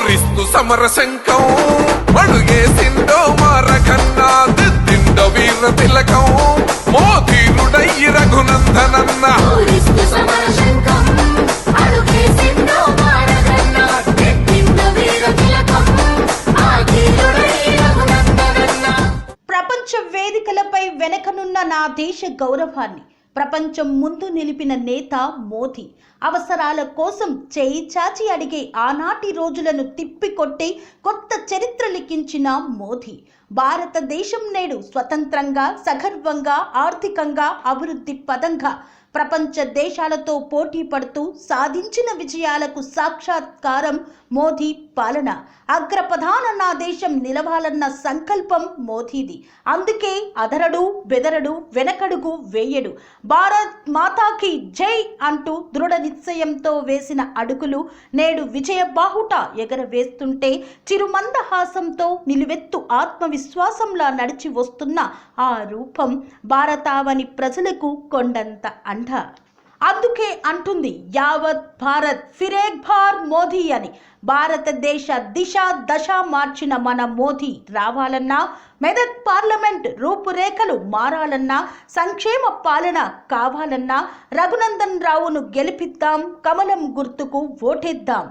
పూరిస్తూ సమర శంఖం అడుగేసిందో మారకన్నా దిద్దిండో వీర తిలకం మోధీరుడయ్యి రఘునందనన్న ప్రపంచ వేదికలపై వెనకనున్న నా దేశ గౌరవాన్ని ప్రపంచం ముందు నిలిపిన నేత మోదీ. అవసరాల కోసం చేయి చాచి అడిగే ఆనాటి రోజులను తిప్పికొట్టి కొత్త చరిత్ర లిఖించిన మోదీ. భారతదేశం నేడు స్వతంత్రంగా సగర్వంగా ఆర్థికంగా అభివృద్ధి పదంగా ప్రపంచ దేశాలతో పోటీ పడుతూ సాధించిన విజయాలకు సాక్షాత్కారం మోదీ పాలన. అగ్రప్రధాన నా దేశం నిలవాలన్న సంకల్పం మోదీది. అందుకే అదరడు బెదరడు వెనకడుగు వేయడు. భారత్ మాతాకి జై అంటూ దృఢ నిశ్చయంతో వేసిన అడుగులు నేడు విజయ బాహుట ఎగరవేస్తుంటే చిరుమందహాసంతో నిలువెత్తు ఆత్మవిశ్వాసంలా నడిచి వస్తున్న ఆ రూపం భారతావని ప్రజలకు కొండంత అండ అందుకే అంటుంది యావత్ భారత్ ఫిరేక్ భార్ మోదీ అని. భారతదేశ దిశ దశ మార్చిన మన మోదీ రావాలన్నా మెదక్ పార్లమెంట్ రూపురేఖలు మారాలన్నా సంక్షేమ పాలన కావాలన్నా రఘునందన్ రావును గెలిపిద్దాం కమలం గుర్తుకు ఓటేద్దాం.